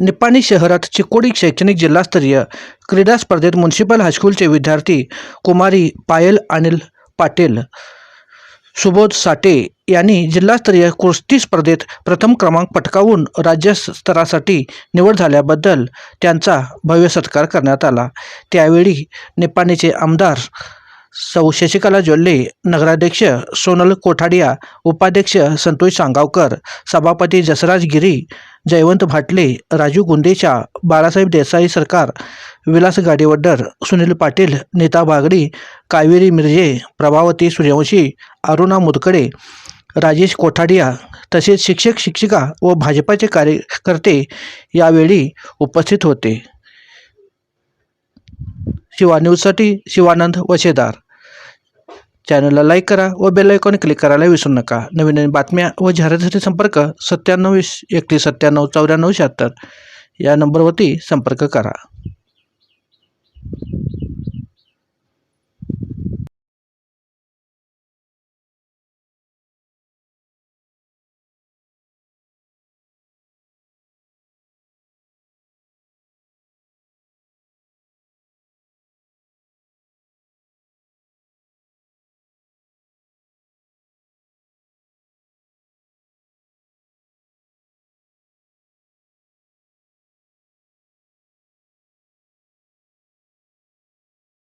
निपाणी शहरात चिकोडी शैक्षणिक जिल्हास्तरीय क्रीडा स्पर्धेत म्युन्सिपल हायस्कूलचे विद्यार्थी कुमारी पायल अनिल पाटील सुबोध साठे यांनी जिल्हास्तरीय कुस्ती स्पर्धेत प्रथम क्रमांक पटकावून राज्यस्तरासाठी निवड झाल्याबद्दल त्यांचा भव्य सत्कार करण्यात आला. त्यावेळी निपाणीचे आमदार सौ शशिकला जोल्ले नगराध्यक्ष सोनल कोठाडिया उपाध्यक्ष संतोष सांगावकर सभापती जसराज गिरी जयवंत भाटले राजू गुंदेचा बाळासाहेब देसाई सरकार विलास गाडीवड्डर सुनील पाटील नीता बागडी कावेरी मिरजे प्रभावती सूर्यवंशी अरुणा मुदकडे राजेश कोठाडिया तसेच शिक्षक शिक्षिका व भाजपाचे कार्यकर्ते यावेळी उपस्थित होते. शिवा न्यूजसाठी शिवानंद वशेदार. चॅनलला लाईक करा व बेल आयकॉन क्लिक करायला विसरू नका. नवीन नवीन बातम्या व जाहिरातीसाठी संपर्क सत्त्याण्णव एकतीस सत्त्याण्णव चौऱ्याण्णव शहात्तर या नंबरवरती संपर्क करा.